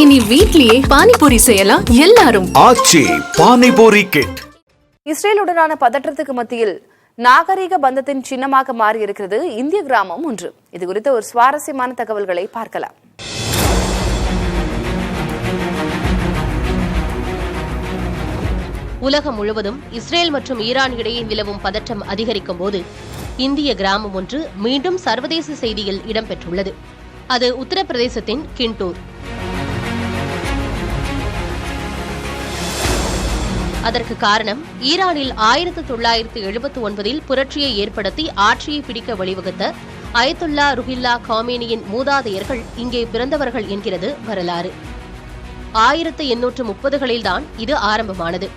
இனி வீட்லயே பானிபூரி செய்யலாம் எல்லாரும். ஆச்சி பானிபூரி கிட் இஸ்ரேலுடனான பதற்றத்துக்கு மத்தியில் நாகரீக பந்தத்தின் சின்னமாக மாறி இருக்கிறது இந்திய கிராமம் ஒன்று. இது குறித்த ஒரு சுவாரஸ்யமான தகவல்களை பார்க்கலாம். உலகம் முழுவதும் இஸ்ரேல் மற்றும் ஈரான் இடையே நிலவும் பதற்றம் அதிகரிக்கும் போது இந்திய கிராமம் ஒன்று மீண்டும் சர்வதேச செய்தியில் இடம்பெற்றுள்ளது. அது உத்தரப்பிரதேசத்தின் கிண்டூர். அதற்கு காரணம் ஈரானில் ஆயிரத்து தொள்ளாயிரத்து எழுபத்தி ஒன்பதில் புரட்சியை ஏற்படுத்தி ஆட்சியை பிடிக்க வழிவகுத்த அயத்துல்லா ருஹில்லா காமேனியின் மூதாதையர்கள் இங்கே பிறந்தவர்கள் என்கிறது வரலாறு. ஆயிரத்து எண்ணூற்று முப்பதுகளில்தான் இது ஆரம்பமானது.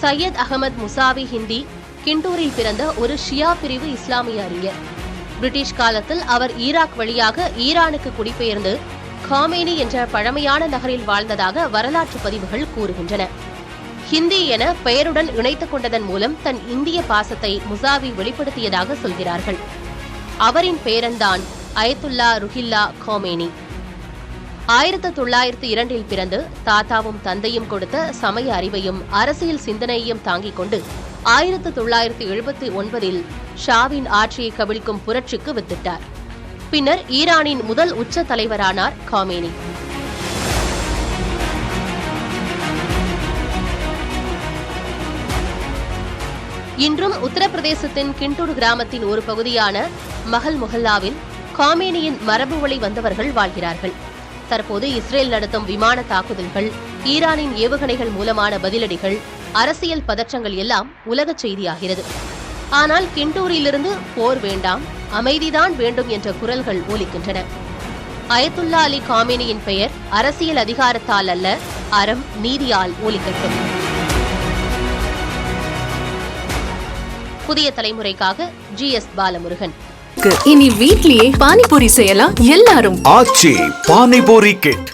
சையத் அகமது முசாவி ஹிந்தி கிண்டூரில் பிறந்த ஒரு ஷியா பிரிவு இஸ்லாமிய அறிஞர். பிரிட்டிஷ் காலத்தில் அவர் ஈராக் வழியாக ஈரானுக்கு குடிபெயர்ந்து காமேனி என்ற பழமையான நகரில் வாழ்ந்ததாக வரலாற்று பதிவுகள் கூறுகின்றன. ஹிந்தி என பெயருடன் இணைத்துக் கொண்டதன் மூலம் தன் இந்திய பாசத்தை முசாவி வெளிப்படுத்தியதாக சொல்கிறார்கள். அவரின் பேரன்தான் அயத்துல்லா ருஹில்லா காமேனி. ஆயிரத்து தொள்ளாயிரத்து இரண்டில் பிறந்து தாத்தாவும் தந்தையும் கொடுத்த சமய அறிவையும் அரசியல் சிந்தனையையும் தாங்கிக் கொண்டு ஆயிரத்து தொள்ளாயிரத்து எழுபத்தி ஒன்பதில் ஷாவின் ஆட்சியை கவிழ்க்கும் புரட்சிக்கு வித்திட்டார். பின்னர் ஈரானின் முதல் உச்ச தலைவரானார் காமேனி. இன்றும் உத்தரப்பிரதேசத்தின் கிண்டூர் கிராமத்தின் ஒரு பகுதியான மகள் முஹல்லாவில் காமேனியின் மரபு வழி வந்தவர்கள் வாழ்கிறார்கள். தற்போது இஸ்ரேல் நடத்தும் விமான தாக்குதல்கள் ஈரானின் ஏவுகணைகள் மூலமான பதிலடிகள் அரசியல் பதற்றங்கள் எல்லாம் உலக செய்தியாகிறது. ஆனால் கிண்டூரிலிருந்து போர் வேண்டாம் அமைதிதான் வேண்டும் என்ற குரல்கள் ஒலிக்கின்றன. அயத்துல்லா அலி காமேனியின் பெயர் அரசியல் அதிகாரத்தால் அல்ல அறம் நீதியால் ஒலிக்கட்டும். புதிய தலைமுறைக்காக ஜி எஸ் பாலமுருகன். இனி வீட்லயே பானிபூரி செய்யலாம் எல்லாரும். ஆச்சி பானிபூரி கிட்.